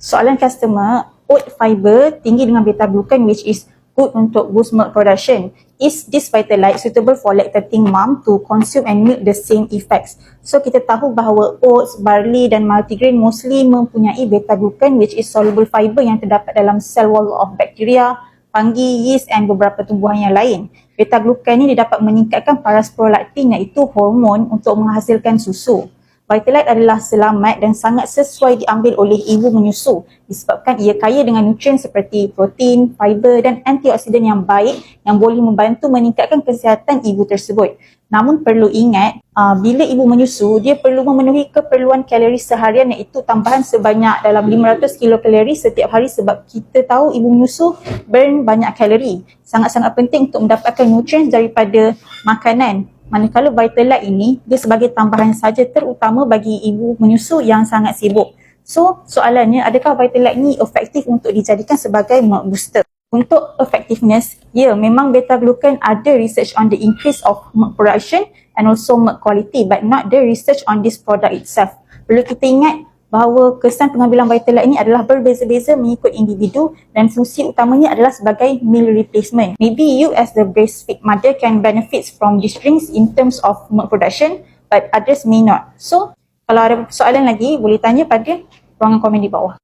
soalan customer, oat fiber tinggi dengan beta glucan which is good untuk boost milk production. Is this Vitalite suitable for lactating mom to consume and milk the same effects? So kita tahu bahawa oats, barley dan multigrain mostly mempunyai beta glucan which is soluble fiber yang terdapat dalam cell wall of bacteria, fungi, yeast and beberapa tumbuhan yang lain. Beta glucan ini dapat meningkatkan paras prolaktin iaitu hormon untuk menghasilkan susu. Vitalite adalah selamat dan sangat sesuai diambil oleh ibu menyusu disebabkan ia kaya dengan nutrien seperti protein, fiber dan antioksidan yang baik yang boleh membantu meningkatkan kesihatan ibu tersebut. Namun perlu ingat, uh, bila ibu menyusu, dia perlu memenuhi keperluan kalori seharian iaitu tambahan sebanyak dalam 500 kilokalori setiap hari sebab kita tahu ibu menyusu burn banyak kalori. Sangat-sangat penting untuk mendapatkan nutrien daripada makanan Manakala Vitalite ini, dia sebagai tambahan saja terutama bagi ibu menyusu yang sangat sibuk. So, soalannya adakah Vitalite ini efektif untuk dijadikan sebagai milk booster? Untuk effectiveness, ya memang beta glucan ada research on the increase of milk production and also milk quality but not the research on this product itself. Perlu kita ingat bahawa kesan pengambilan Vitalite ini adalah berbeza-beza mengikut individu dan fungsi utamanya adalah sebagai meal replacement. Maybe you as the breastfeed mother can benefit from these drinks in terms of milk production but others may not. So, kalau ada soalan lagi boleh tanya pada ruangan komen di bawah.